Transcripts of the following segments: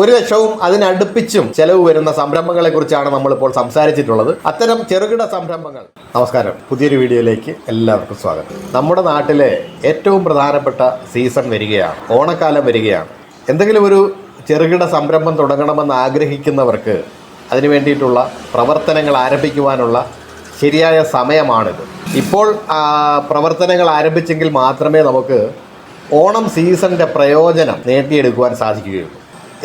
ഒരു ലക്ഷവും അതിനടുപ്പിച്ചും ചെലവ് വരുന്ന സംരംഭങ്ങളെ കുറിച്ചാണ് നമ്മളിപ്പോൾ സംസാരിച്ചിട്ടുള്ളത്. അത്തരം ചെറുകിട സംരംഭങ്ങൾ. നമസ്കാരം. പുതിയൊരു വീഡിയോയിലേക്ക് എല്ലാവർക്കും സ്വാഗതം. നമ്മുടെ നാട്ടിലെ ഏറ്റവും പ്രധാനപ്പെട്ട സീസൺ വരികയാണ്. ഓണക്കാലം വരികയാണ്. എന്തെങ്കിലും ഒരു ചെറുകിട സംരംഭം തുടങ്ങണമെന്ന് ആഗ്രഹിക്കുന്നവർക്ക് അതിനു വേണ്ടിയിട്ടുള്ള പ്രവർത്തനങ്ങൾ ആരംഭിക്കുവാനുള്ള ശരിയായ സമയമാണിത്. ഇപ്പോൾ പ്രവർത്തനങ്ങൾ ആരംഭിച്ചെങ്കിൽ മാത്രമേ നമുക്ക് ഓണം സീസണിന്റെ പ്രയോജനം നേടിയെടുക്കുവാൻ സാധിക്കുകയുള്ളൂ.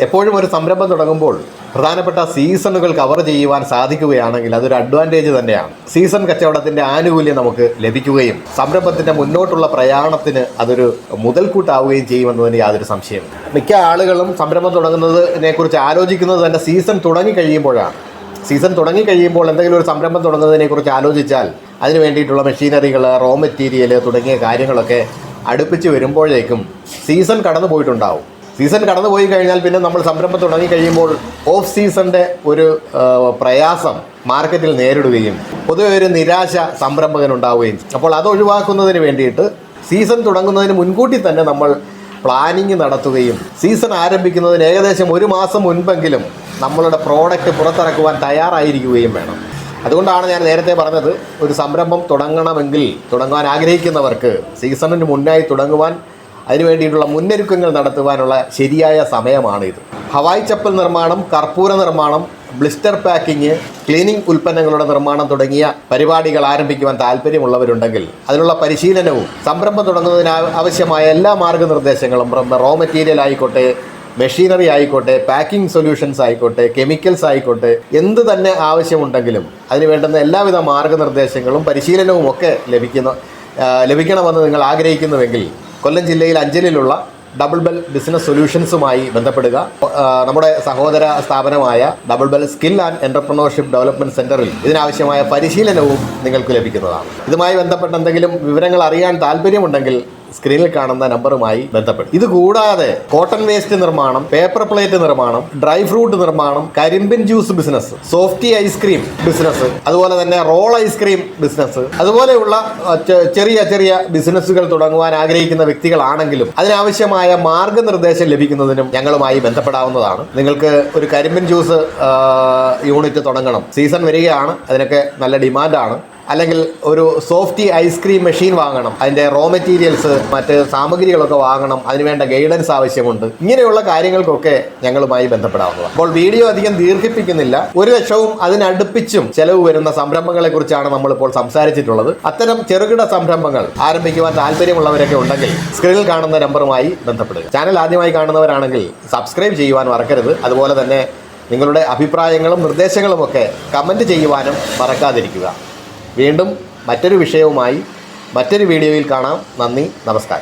എപ്പോഴും ഒരു സംരംഭം തുടങ്ങുമ്പോൾ പ്രധാനപ്പെട്ട സീസണുകൾ കവർ ചെയ്യുവാൻ സാധിക്കുകയാണെങ്കിൽ അതൊരു അഡ്വാന്റേജ് തന്നെയാണ്. സീസൺ കച്ചവടത്തിന്റെ ആനുകൂല്യം നമുക്ക് ലഭിക്കുകയും സംരംഭത്തിന്റെ മുന്നോട്ടുള്ള പ്രയാണത്തിന് അതൊരു മുതൽക്കൂട്ടാവുകയും ചെയ്യുമെന്നതിന് യാതൊരു സംശയമില്ല മിക്ക ആളുകളും സംരംഭം തുടങ്ങുന്നതിനെ കുറിച്ച് ആലോചിക്കുന്നത് തന്നെ സീസൺ തുടങ്ങി കഴിയുമ്പോഴാണ്. സീസൺ തുടങ്ങി കഴിയുമ്പോൾ എന്തെങ്കിലും ഒരു സംരംഭം തുടങ്ങുന്നതിനെ കുറിച്ച് ആലോചിച്ചാൽ അതിന് വേണ്ടിയിട്ടുള്ള മെഷീനറികൾ റോ മെറ്റീരിയൽ തുടങ്ങിയ കാര്യങ്ങളൊക്കെ അടുപ്പിച്ച് വരുമ്പോഴേക്കും സീസൺ കടന്നു പോയിട്ടുണ്ടാവും സീസൺ കടന്നു പോയി കഴിഞ്ഞാൽ പിന്നെ നമ്മൾ സംരംഭം തുടങ്ങി കഴിയുമ്പോൾ ഓഫ് സീസണിന്റെ ഒരു പ്രയാസം മാർക്കറ്റിൽ നേരിടുകയും പൊതുവെ ഒരു നിരാശ സംരംഭകനുണ്ടാവുകയും. അപ്പോൾ അത് ഒഴിവാക്കുന്നതിന് വേണ്ടിയിട്ട് സീസൺ തുടങ്ങുന്നതിന് മുൻകൂട്ടി തന്നെ നമ്മൾ പ്ലാനിങ് നടത്തുകയും സീസൺ ആരംഭിക്കുന്നതിന് ഏകദേശം ഒരു മാസം മുൻപെങ്കിലും നമ്മളുടെ പ്രോഡക്റ്റ് പുറത്തിറക്കുവാൻ തയ്യാറായിരിക്കുകയും വേണം അതുകൊണ്ടാണ് ഞാൻ നേരത്തെ പറഞ്ഞത് ഒരു സംരംഭം തുടങ്ങണമെങ്കിൽ തുടങ്ങുവാൻ ആഗ്രഹിക്കുന്നവർക്ക് സീസണിന് മുന്നായി തുടങ്ങുവാൻ അതിനു വേണ്ടിയിട്ടുള്ള മുന്നൊരുക്കങ്ങൾ നടത്തുവാനുള്ള ശരിയായ സമയമാണിത്. ഹവായ് ചപ്പൽ നിർമ്മാണം കർപ്പൂര നിർമ്മാണം ബ്ലിസ്റ്റർ പാക്കിംഗ് ക്ലീനിംഗ് ഉൽപ്പന്നങ്ങളുടെ നിർമ്മാണം തുടങ്ങിയ പരിപാടികൾ ആരംഭിക്കുവാൻ താല്പര്യമുള്ളവരുണ്ടെങ്കിൽ അതിനുള്ള പരിശീലനവും സംരംഭം തുടങ്ങുന്നതിന് ആവശ്യമായ എല്ലാ മാർഗനിർദ്ദേശങ്ങളും റോ മെറ്റീരിയൽ ആയിക്കോട്ടെ മെഷീനറി ആയിക്കോട്ടെ പാക്കിംഗ് സൊല്യൂഷൻസ് ആയിക്കോട്ടെ കെമിക്കൽസ് ആയിക്കോട്ടെ എന്ത് തന്നെ ആവശ്യമുണ്ടെങ്കിലും അതിന് വേണ്ടുന്ന എല്ലാവിധ മാർഗനിർദ്ദേശങ്ങളും പരിശീലനവും ഒക്കെ ലഭിക്കുന്ന ലഭിക്കണമെന്ന് നിങ്ങൾ ആഗ്രഹിക്കുന്നുവെങ്കിൽ കൊല്ലം ജില്ലയിൽ അഞ്ചലിലുള്ള ഡബിൾ ബെൽ ബിസിനസ് സൊല്യൂഷൻസുമായി ബന്ധപ്പെടുക. നമ്മുടെ സഹോദര സ്ഥാപനമായ double bell skill and entrepreneurship development സെന്ററിൽ ഇതിനാവശ്യമായ പരിശീലനവും നിങ്ങൾക്ക് ലഭിക്കുന്നതാണ്. ഇതുമായി ബന്ധപ്പെട്ട എന്തെങ്കിലും വിവരങ്ങൾ അറിയാൻ താല്പര്യമുണ്ടെങ്കിൽ സ്ക്രീനിൽ കാണുന്ന നമ്പറുമായി ബന്ധപ്പെടും. ഇത് കൂടാതെ കോട്ടൺ വേസ്റ്റ് നിർമ്മാണം പേപ്പർ പ്ലേറ്റ് നിർമ്മാണം ഡ്രൈ ഫ്രൂട്ട് നിർമ്മാണം കരിമ്പിൻ juice business softy ice cream business അതുപോലെ തന്നെ റോൾ ഐസ്ക്രീം ബിസിനസ് അതുപോലെയുള്ള ചെറിയ ചെറിയ ബിസിനസ്സുകൾ തുടങ്ങുവാൻ ആഗ്രഹിക്കുന്ന വ്യക്തികളാണെങ്കിലും അതിനാവശ്യമായ മാർഗനിർദ്ദേശം ലഭിക്കുന്നതിനും ഞങ്ങളുമായി ബന്ധപ്പെടാവുന്നതാണ്. നിങ്ങൾക്ക് ഒരു കരിമ്പിൻ ജ്യൂസ് യൂണിറ്റ് തുടങ്ങണം. സീസൺ വരികയാണ്. അതിനൊക്കെ നല്ല ഡിമാൻഡാണ് അല്ലെങ്കിൽ ഒരു സോഫ്റ്റി ഐസ്ക്രീം മെഷീൻ വാങ്ങണം. അതിന്റെ റോ മെറ്റീരിയൽസ് മറ്റ് സാമഗ്രികളൊക്കെ വാങ്ങണം. അതിനുവേണ്ട ഗൈഡൻസ് ആവശ്യമുണ്ട്. ഇങ്ങനെയുള്ള കാര്യങ്ങൾക്കൊക്കെ ഞങ്ങളുമായി ബന്ധപ്പെടാവുന്നതാണ്. അപ്പോൾ വീഡിയോ അധികം ദീർഘിപ്പിക്കുന്നില്ല. ഒരു ലക്ഷവും അതിനടുപ്പിച്ചും ചെലവ് വരുന്ന സംരംഭങ്ങളെ കുറിച്ചാണ് നമ്മളിപ്പോൾ സംസാരിച്ചിട്ടുള്ളത്. അത്തരം ചെറുകിട സംരംഭങ്ങൾ ആരംഭിക്കുവാൻ താല്പര്യമുള്ളവരൊക്കെ ഉണ്ടെങ്കിൽ സ്ക്രീനിൽ കാണുന്ന നമ്പറുമായി ബന്ധപ്പെടുക. ചാനൽ ആദ്യമായി കാണുന്നവരാണെങ്കിൽ സബ്സ്ക്രൈബ് ചെയ്യുവാൻ മറക്കരുത്. അതുപോലെ തന്നെ നിങ്ങളുടെ അഭിപ്രായങ്ങളും നിർദ്ദേശങ്ങളും ഒക്കെ കമന്റ് ചെയ്യുവാനും മറക്കാതിരിക്കുക. വീണ്ടും മറ്റൊരു വിഷയവുമായി മറ്റൊരു വീഡിയോയിൽ കാണാം. നന്ദി നമസ്കാരം.